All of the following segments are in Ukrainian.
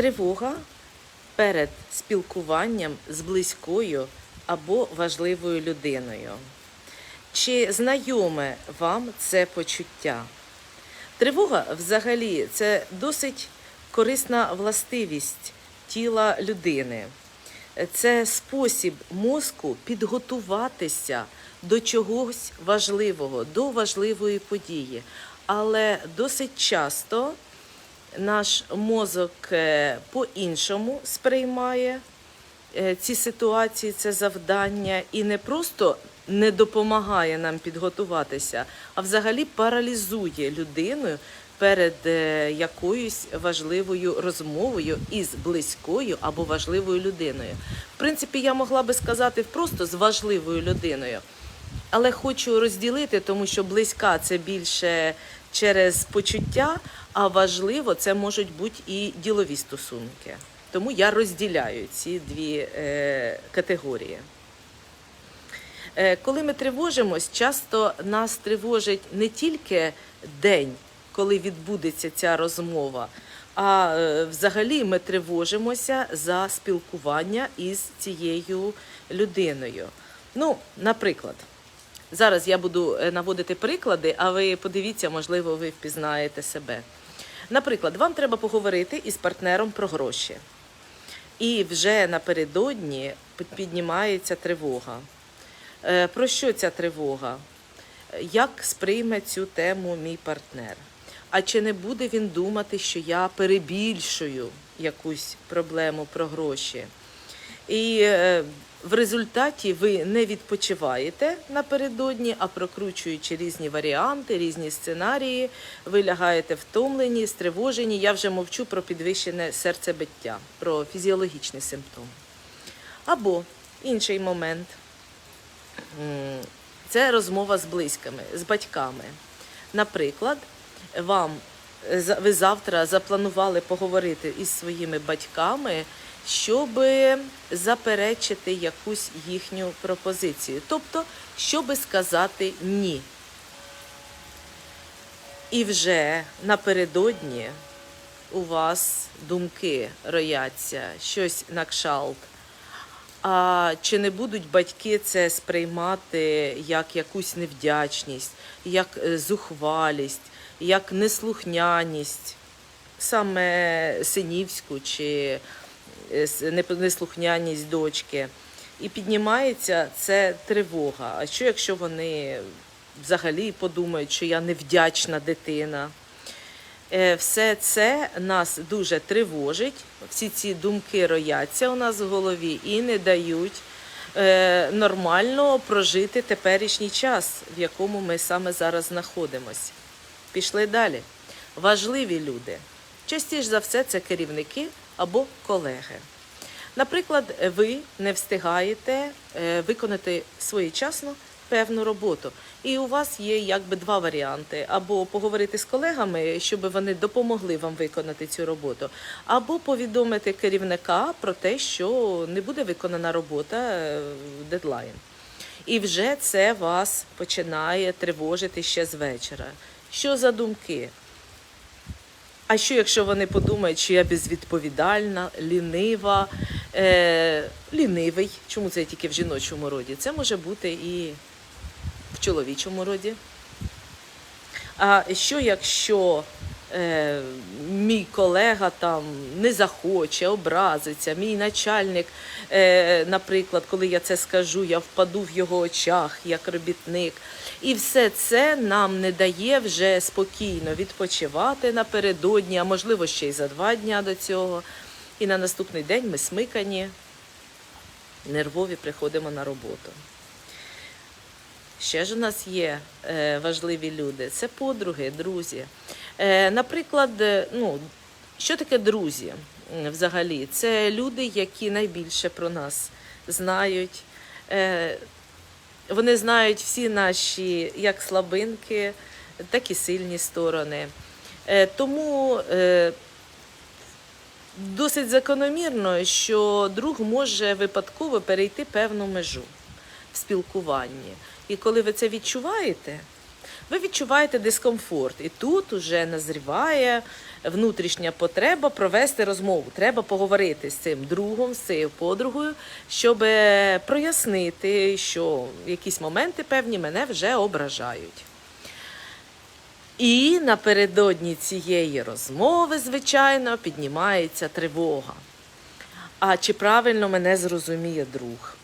Тривога перед спілкуванням з близькою або важливою людиною. Чи знайоме вам це почуття? Тривога взагалі це досить корисна властивість тіла людини. Це спосіб мозку підготуватися до чогось важливого, до важливої події. Але досить часто наш мозок е, по-іншому сприймає е, ці ситуації, це завдання, і не просто не допомагає нам підготуватися, а взагалі паралізує людину перед е, якоюсь важливою розмовою із близькою або важливою людиною. В принципі, я могла би сказати просто з важливою людиною. Але хочу розділити, тому що близька це більше через почуття, а важливо це можуть бути і ділові стосунки. Тому я розділяю ці дві е, категорії. Е, коли ми тривожимось, часто нас тривожить не тільки день, коли відбудеться ця розмова, а е, взагалі ми тривожимося за спілкування із цією людиною. Ну, наприклад, зараз я буду е, наводити приклади, а ви подивіться, можливо, ви впізнаєте себе. Наприклад, вам треба поговорити із партнером про гроші. І вже напередодні піднімається тривога. Е, Про що ця тривога? Як сприйме цю тему мій партнер? А чи не буде він думати, що я перебільшую якусь проблему про гроші? І е, в результаті ви не відпочиваєте напередодні, а прокручуючи різні варіанти, різні сценарії, ви лягаєте втомлені, стривожені. Я вже мовчу про підвищене серцебиття, про фізіологічний симптом. Або інший момент це розмова з близькими, з батьками. Наприклад, вам е, ви завтра запланували поговорити із своїми батьками, щоб заперечити якусь їхню пропозицію, тобто, щоб сказати ні. І вже напередодні у вас думки рояться, щось на кшалт. А чи не будуть батьки це сприймати як якусь невдячність, як е, зухвалість, як неслухняність, саме синівську чи неслухняність дочки? І піднімається це тривога. А що якщо вони взагалі подумають, що я невдячна дитина? Е, Все це нас дуже тривожить. Всі ці думки рояться у нас в голові і не дають е, нормально прожити теперішній час, в якому ми саме зараз знаходимося. Пішли далі. Важливі люди. Частіше за все, це керівники або колеги. Наприклад, ви не встигаєте е, виконати своєчасно певну роботу. І у вас є якби два варіанти: або поговорити з колегами, щоб вони допомогли вам виконати цю роботу, або повідомити керівника про те, що не буде виконана робота е, в дедлайн. І вже це вас починає тривожити ще з вечора. Що за думки? А що, якщо вони подумають, що я безвідповідальна, лінива, е, лінивий? Чому це тільки в жіночому роді? Це може бути і в чоловічому роді. А що, якщо е, мій колега там не захоче, образиться, мій начальник, е, наприклад, коли я це скажу, я впаду в його очах як робітник. І все це нам не дає вже спокійно відпочивати напередодні, а можливо ще й за два дня до цього. І на наступний день ми смикані, нервові приходимо на роботу. Ще ж у нас є е, важливі люди. Це подруги, друзі. Е, наприклад, е, ну, що таке друзі взагалі? Це люди, які найбільше про нас знають. Е, вони знають всі наші як слабинки, так і сильні сторони. Тому досить закономірно, що друг може випадково перейти певну межу в спілкуванні. І коли ви це відчуваєте, ви відчуваєте дискомфорт. І тут уже назріває внутрішня потреба провести розмову. Треба поговорити з цим другом, з цією подругою, щоб е, прояснити, що якісь моменти певні мене вже ображають. І напередодні цієї розмови, звичайно, піднімається тривога. А чи правильно мене зрозуміє друг?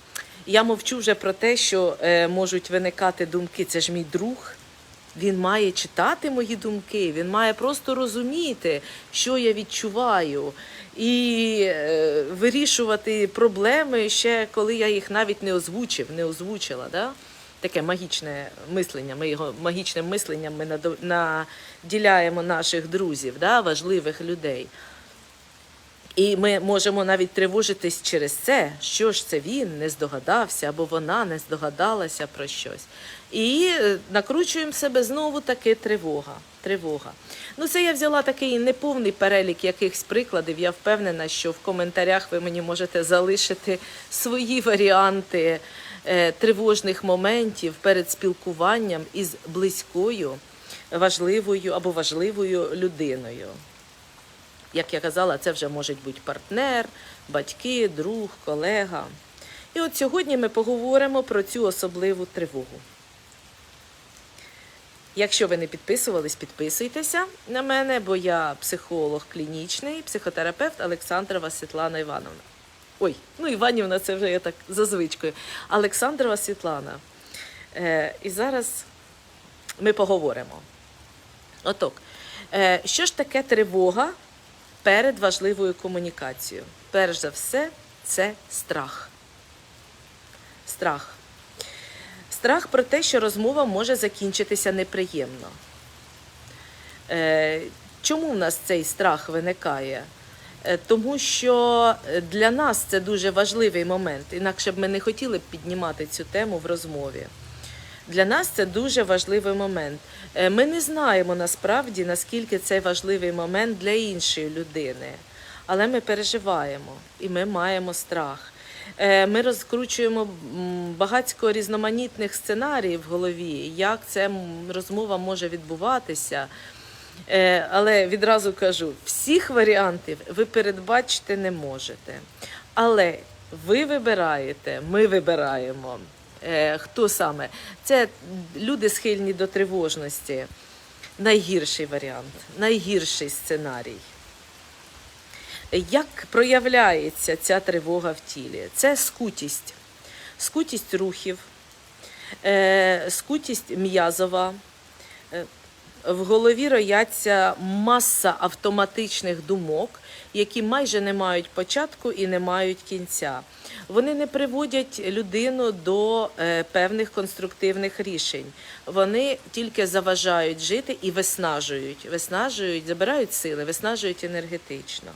Я мовчу вже про те, що е, можуть виникати думки, це ж мій друг. Він має читати мої думки, він має просто розуміти, що я відчуваю, і е, вирішувати проблеми ще коли я їх навіть не озвучив, не озвучила. Да? Таке магічне мислення. Ми його магічним мисленням ми наділяємо наших друзів, да? важливих людей. І ми можемо навіть тривожитись через це, що ж це він не здогадався або вона не здогадалася про щось. І е, накручуємо себе знову таки тривога. Тривога. Ну, це я взяла такий неповний перелік якихось прикладів. Я впевнена, що в коментарях ви мені можете залишити свої варіанти е, тривожних моментів перед спілкуванням із близькою, важливою або важливою людиною. Як я казала, це вже може бути партнер, батьки, друг, колега. І от сьогодні ми поговоримо про цю особливу тривогу. Якщо ви не підписувались, підписуйтеся на мене, бо я психолог клінічний, психотерапевт Олександрова Світлана Івановна. Ой, ну Іванівна, це вже я так за звичкою. Олександрова Світлана. Е, і зараз ми поговоримо. Оток, е, що ж таке тривога перед важливою комунікацією? Перш за все, це страх. Страх. Страх про те, що розмова може закінчитися неприємно. Е, чому в нас цей страх виникає? Е, Тому що для нас це дуже важливий момент, інакше б ми не хотіли б піднімати цю тему в розмові. Для нас це дуже важливий момент. Е, Ми не знаємо насправді, наскільки це важливий момент для іншої людини, але ми переживаємо і ми маємо страх. Е, Ми розкручуємо багатько різноманітних сценаріїв в голові, як ця розмова може відбуватися. Е, Але відразу кажу, всіх варіантів ви передбачити не можете. Але ви вибираєте, ми вибираємо. Е, Хто саме? Це люди схильні до тривожності. Найгірший варіант, найгірший сценарій. Як проявляється ця тривога в тілі? Це скутість, скутість рухів, е, скутість м'язова. Е, В голові рояться маса автоматичних думок, які майже не мають початку і не мають кінця. Вони не приводять людину до е, певних конструктивних рішень. Вони тільки заважають жити і виснажують, виснажують, забирають сили, виснажують енергетично.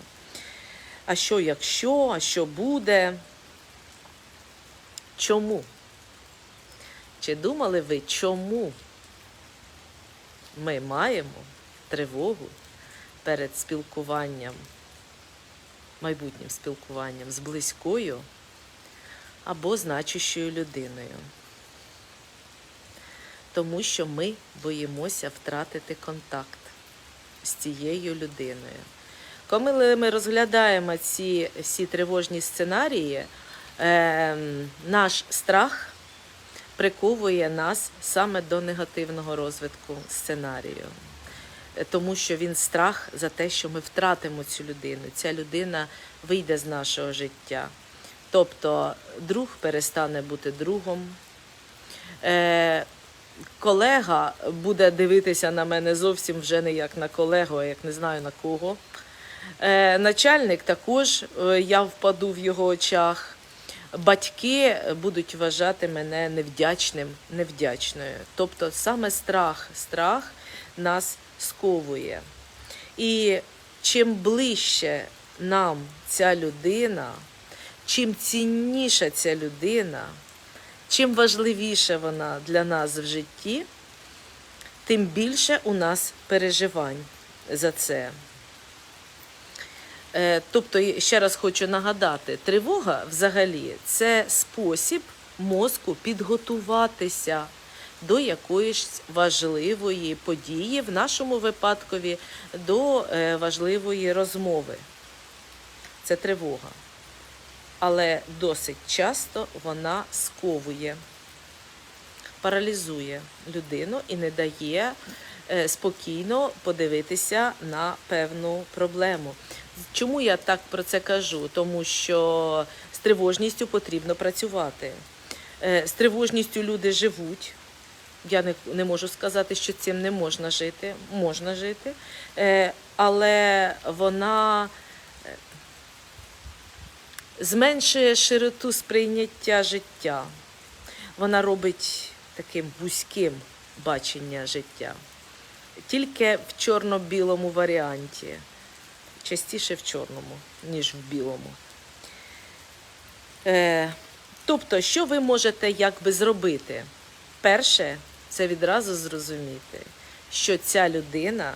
А що якщо, а що буде? Чому? Чи думали ви, чому ми маємо тривогу перед спілкуванням, майбутнім спілкуванням з близькою або значущою людиною? Тому що ми боїмося втратити контакт з цією людиною. Коли ми розглядаємо ці всі тривожні сценарії, е, наш страх приковує нас саме до негативного розвитку сценарію. Тому що він страх за те, що ми втратимо цю людину. Ця людина вийде з нашого життя. Тобто друг перестане бути другом. Е, колега буде дивитися на мене зовсім вже не як на колегу, а як не знаю на кого. Е, начальник також е, я впаду в його очах. Батьки будуть вважати мене невдячним, невдячною. Тобто саме страх, страх нас сковує. І чим ближче нам ця людина, чим цінніша ця людина, чим важливіша вона для нас в житті, тим більше у нас переживань за це. Е, Тобто, ще раз хочу нагадати, тривога взагалі це спосіб мозку підготуватися, до якоїсь важливої події, в нашому випадкові до е, важливої розмови. Це тривога. Але досить часто вона сковує, паралізує людину і не дає е, спокійно подивитися на певну проблему. Чому я так про це кажу? Тому що з тривожністю потрібно працювати. Е, З тривожністю люди живуть. Я не, не можу сказати, що цим не можна жити. Можна жити. Е, Але вона е, зменшує широту сприйняття життя. Вона робить таким вузьким бачення життя. Тільки в чорно-білому варіанті. Частіше в чорному, ніж в білому. Е, тобто, що ви можете якби зробити? Перше, це відразу зрозуміти, що ця людина,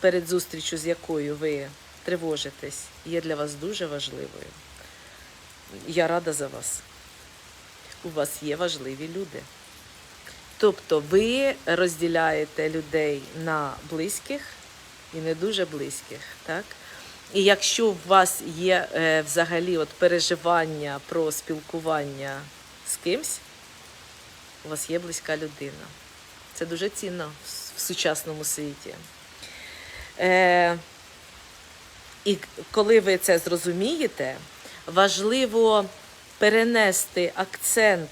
перед зустрічю з якою ви тривожитесь, є для вас дуже важливою. Я рада за вас. У вас є важливі люди. Тобто ви розділяєте людей на близьких і не дуже близьких, так? І якщо у вас є е, взагалі от переживання про спілкування з кимсь, у вас є близька людина. Це дуже цінно в, сучасному світі. Е, і коли ви це зрозумієте, важливо перенести акцент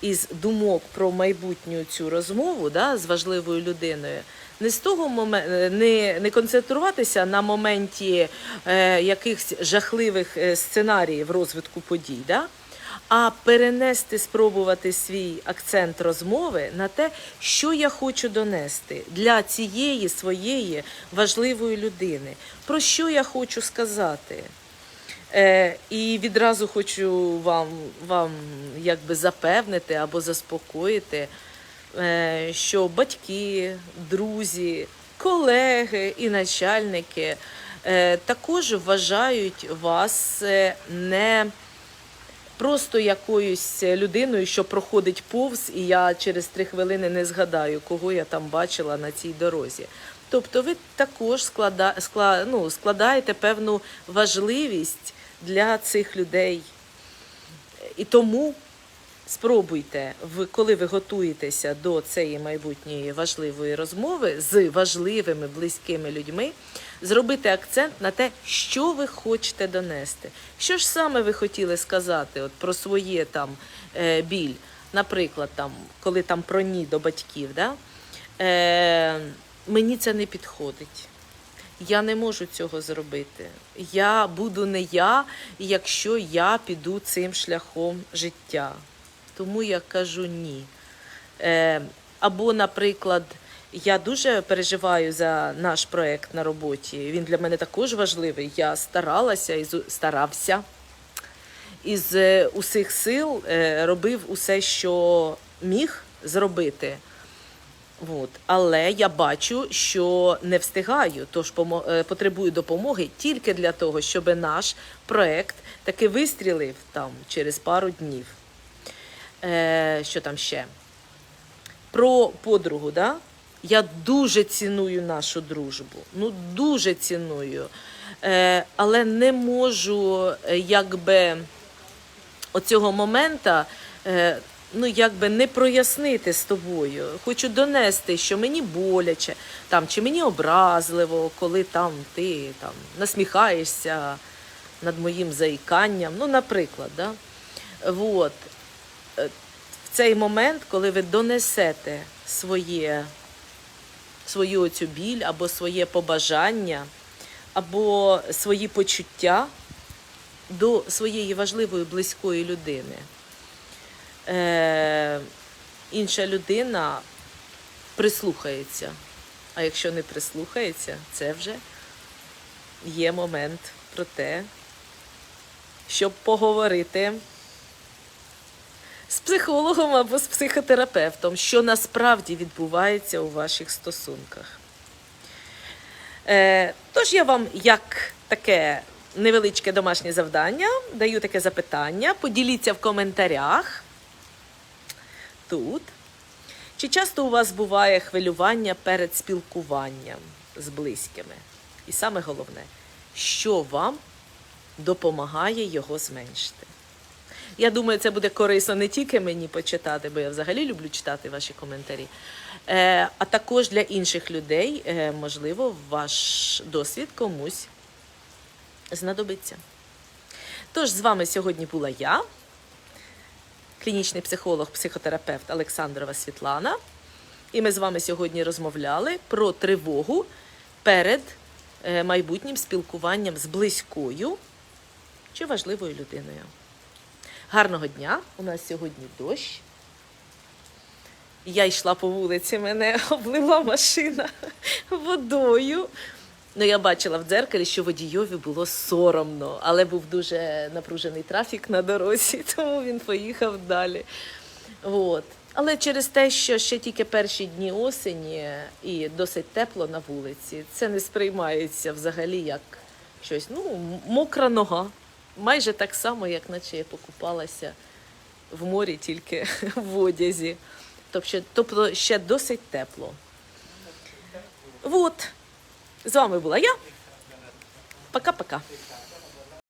із думок про майбутню цю розмову да, з важливою людиною, не з того момен- не, не концентруватися на моменті е, якихось жахливих е, сценаріїв розвитку подій, да, а перенести, спробувати свій акцент розмови на те, що я хочу донести для цієї своєї важливої людини, про що я хочу сказати. Е, і відразу хочу вам, вам якби запевнити або заспокоїти, е, що батьки, друзі, колеги і начальники е, також вважають вас е, не просто якоюсь людиною, що проходить повз, і я через три хвилини не згадаю, кого я там бачила на цій дорозі. Тобто ви також склада, скла, ну, складаєте певну важливість для цих людей. І тому спробуйте, коли ви готуєтеся до цієї майбутньої важливої розмови з важливими близькими людьми, зробити акцент на те, що ви хочете донести. Що ж саме ви хотіли сказати от, про своє там е, біль, наприклад, там, коли там про ні до батьків, да? е, мені це не підходить. Я не можу цього зробити. Я буду не я, якщо я піду цим шляхом життя. Тому я кажу ні. Е, або, наприклад, я дуже переживаю за наш проект на роботі. Він для мене також важливий. Я старалася і старався із е, усіх сил е, робив усе, що міг зробити. От. Але я бачу, що не встигаю, тож е, потребую допомоги тільки для того, щоб наш проект таки вистрілив там через пару днів. Е, що там ще? Про подругу, да? Я дуже ціную нашу дружбу. Ну, дуже ціную. Е, але не можу, е, якби, оцього момента, е, ну, якби не прояснити з тобою. Хочу донести, що мені боляче, там, чи мені образливо, коли там ти там, насміхаєшся над моїм заїканням. Ну, наприклад, да? Вот. Цей момент, коли ви донесете своє, свою оцю біль або своє побажання, або свої почуття до своєї важливої близької людини. Е, інша людина прислухається. А якщо не прислухається, це вже є момент про те, щоб поговорити з психологом або з психотерапевтом, що насправді відбувається у ваших стосунках. Е, тож я вам як таке невеличке домашнє завдання даю таке запитання. Поділіться в коментарях тут. Чи часто у вас буває хвилювання перед спілкуванням з близькими? І саме головне, що вам допомагає його зменшити? Я думаю, це буде корисно не тільки мені почитати, бо я взагалі люблю читати ваші коментарі, е, а також для інших людей, е, можливо, ваш досвід комусь знадобиться. Тож з вами сьогодні була я, клінічний психолог, психотерапевт Олександрова Світлана. І ми з вами сьогодні розмовляли про тривогу перед е, майбутнім спілкуванням з близькою чи важливою людиною. Гарного дня! У нас сьогодні дощ. Я йшла по вулиці, мене облила машина водою. Ну, я бачила в дзеркалі, що водійові було соромно, але був дуже напружений трафік на дорозі, тому він поїхав далі. От. Але через те, що ще тільки перші дні осені і досить тепло на вулиці, це не сприймається взагалі як щось. Ну, мокра нога. Майже так само, як наче я покупалася в морі, тільки в одязі. Тобто, тобто ще досить тепло. От. З вами була я. Пока-пока.